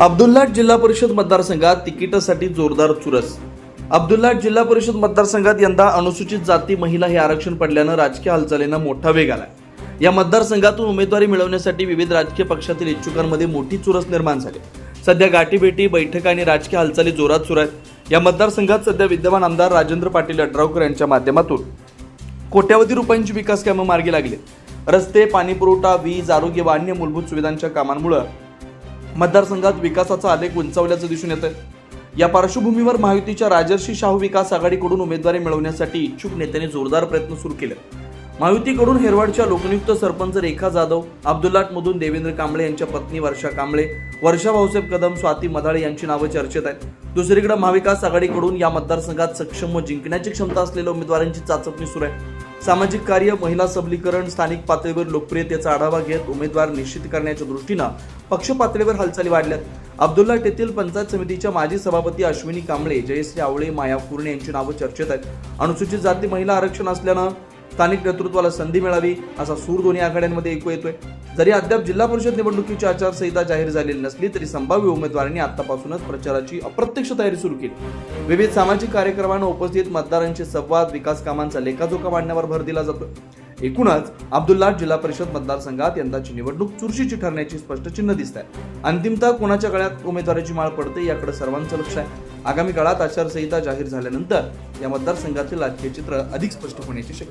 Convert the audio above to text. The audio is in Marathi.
अब्दुल्लाट जिल्हा परिषद मतदारसंघात तिकिटासाठी जोरदार चुरस. अब्दुल्लाट जिल्हा परिषद मतदारसंघात यंदा अनुसूचित जाती महिला हे आरक्षण पडल्यानं राजकीय हालचालींना मोठा वेग आला या मतदारसंघातून उमेदवारी मिळवण्यासाठी विविध राजकीय पक्षातील इच्छुकांमध्ये मोठी चुरस निर्माण झाली. सध्या गाठीभेटी बैठका आणि राजकीय हालचाली जोरात सुरू आहेत. या मतदारसंघात सध्या विद्यमान आमदार राजेंद्र पाटील अड्रावकर यांच्या माध्यमातून कोट्यावधी रुपयांची विकास कामं मार्गी लागली. रस्ते पाणीपुरवठा वीज आरोग्य व अन्य मूलभूत सुविधांच्या कामांमुळे मतदारसंघात विकासाचा आलेख उंचावल्याचं दिसून येतं या पार्श्वभूमीवर महायुतीच्या राजर्षी शाहू विकास आघाडीकडून उमेदवारी मिळवण्यासाठी इच्छुक नेत्यांनी जोरदार प्रयत्न सुरू केले. महायुतीकडून हेरवाडच्या लोकनियुक्त सरपंच रेखा जाधव अब्दुल्लाटमधून देवेंद्र कांबळे यांच्या पत्नी वर्षा कांबळे वर्षा भाऊसाहेब कदम स्वाती मदाळे यांची नावं चर्चेत आहेत. दुसरीकडे महाविकास आघाडीकडून या मतदारसंघात सक्षम व जिंकण्याची क्षमता असलेल्या उमेदवारांची चाचपणी सुरू आहे. सामाजिक कार्य महिला सबलीकरण स्थानिक पातळीवर लोकप्रियतेचा आढावा घेत उमेदवार निश्चित करण्याच्या दृष्टीनं पक्ष पातळीवर हालचाली वाढल्यात. अब्दुल्ला तेथील पंचायत समितीच्या माजी सभापती अश्विनी कांबळे जयश्री आवळे माया कुर्णे यांची नावं चर्चेत आहेत. अनुसूचित जाती महिला आरक्षण असल्यानं स्थानिक नेतृत्वाला संधी मिळावी असा सूर दोन्ही आघाड्यांमध्ये ऐकू येतोय. जरी अद्याप जिल्हा परिषद निवडणुकीची आचारसंहिता जाहीर झालेली नसली तरी संभाव्य उमेदवारांनी आतापासूनच प्रचाराची अप्रत्यक्ष तयारी सुरू केली. विविध सामाजिक कार्यक्रमांना उपस्थित मतदारांचे संवाद विकास कामांचा लेखाजोखा मांडण्यावर भर दिला जातो एकूणच अब्दुल्ला जिल्हा परिषद मतदारसंघात यंदाची निवडणूक चुरशीची ठरण्याची स्पष्ट चिन्ह दिसत आहे अंतिमतः कोणाच्या गळ्यात उमेदवाराची माळ पडते याकडे सर्वांचं लक्ष आहे. आगामी काळात आचारसंहिता जाहीर झाल्यानंतर या मतदारसंघातील राजकीय चित्र अधिक स्पष्ट होण्याची शक्यता